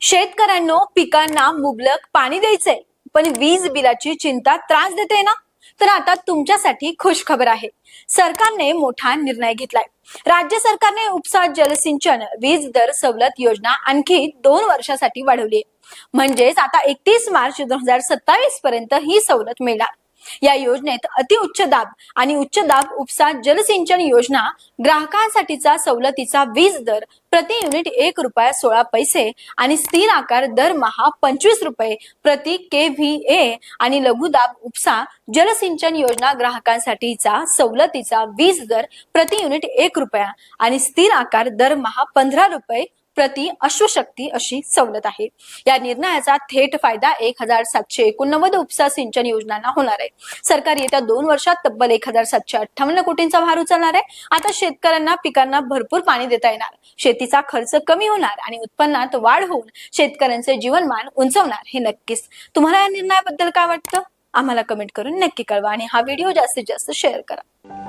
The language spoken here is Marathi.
शेतकऱ्यांनो पिकांना मुबलक पाणी द्यायचंय. पण वीज बिलाची चिंता त्रास देते ना? तर आता तुमच्यासाठी खुश खबर आहे. सरकारने मोठा निर्णय घेतलाय. राज्य सरकारने उपसा जलसिंचन वीज दर सवलत योजना आणखी दोन वर्षासाठी वाढवली आहे. म्हणजेच आता एकतीस मार्च दोन हजार सत्तावीस पर्यंत ही सवलत मिळणार. या योजनेत अतिउच्च दाब आणि उच्च दाब उपसा जलसिंचन योजना ग्राहकांसाठीचा सवलतीचा वीज दर प्रति युनिट एक रुपया सोळा पैसे आणि स्थिर आकार दरमहा पंचवीस रुपये प्रति के व्ही ए आणि लघुदाब उपसा जलसिंचन योजना ग्राहकांसाठीचा सवलतीचा वीज दर प्रति युनिट एक रुपया आणि स्थिर आकार दरमहा पंधरा रुपये प्रति अश्वशक्ती अशी सवलत आहे. या निर्णयाचा थेट फायदा एक हजार सातशे एकोणनव्वद उपसा सिंचन योजनांना होणार आहे. सरकार येत्या दोन वर्षात तब्बल एक हजार सातशे अठ्ठावन्न कोटींचा भार उचलणार आहे. आता शेतकऱ्यांना पिकांना भरपूर पाणी देता येणार. शेतीचा खर्च कमी होणार आणि उत्पन्नात वाढ होऊन शेतकऱ्यांचे जीवनमान उंचवणार हे नक्कीच. तुम्हाला या निर्णयाबद्दल काय वाटतं? आम्हाला कमेंट करून नक्की कळवा आणि हा व्हिडिओ जास्तीत जास्त शेअर करा.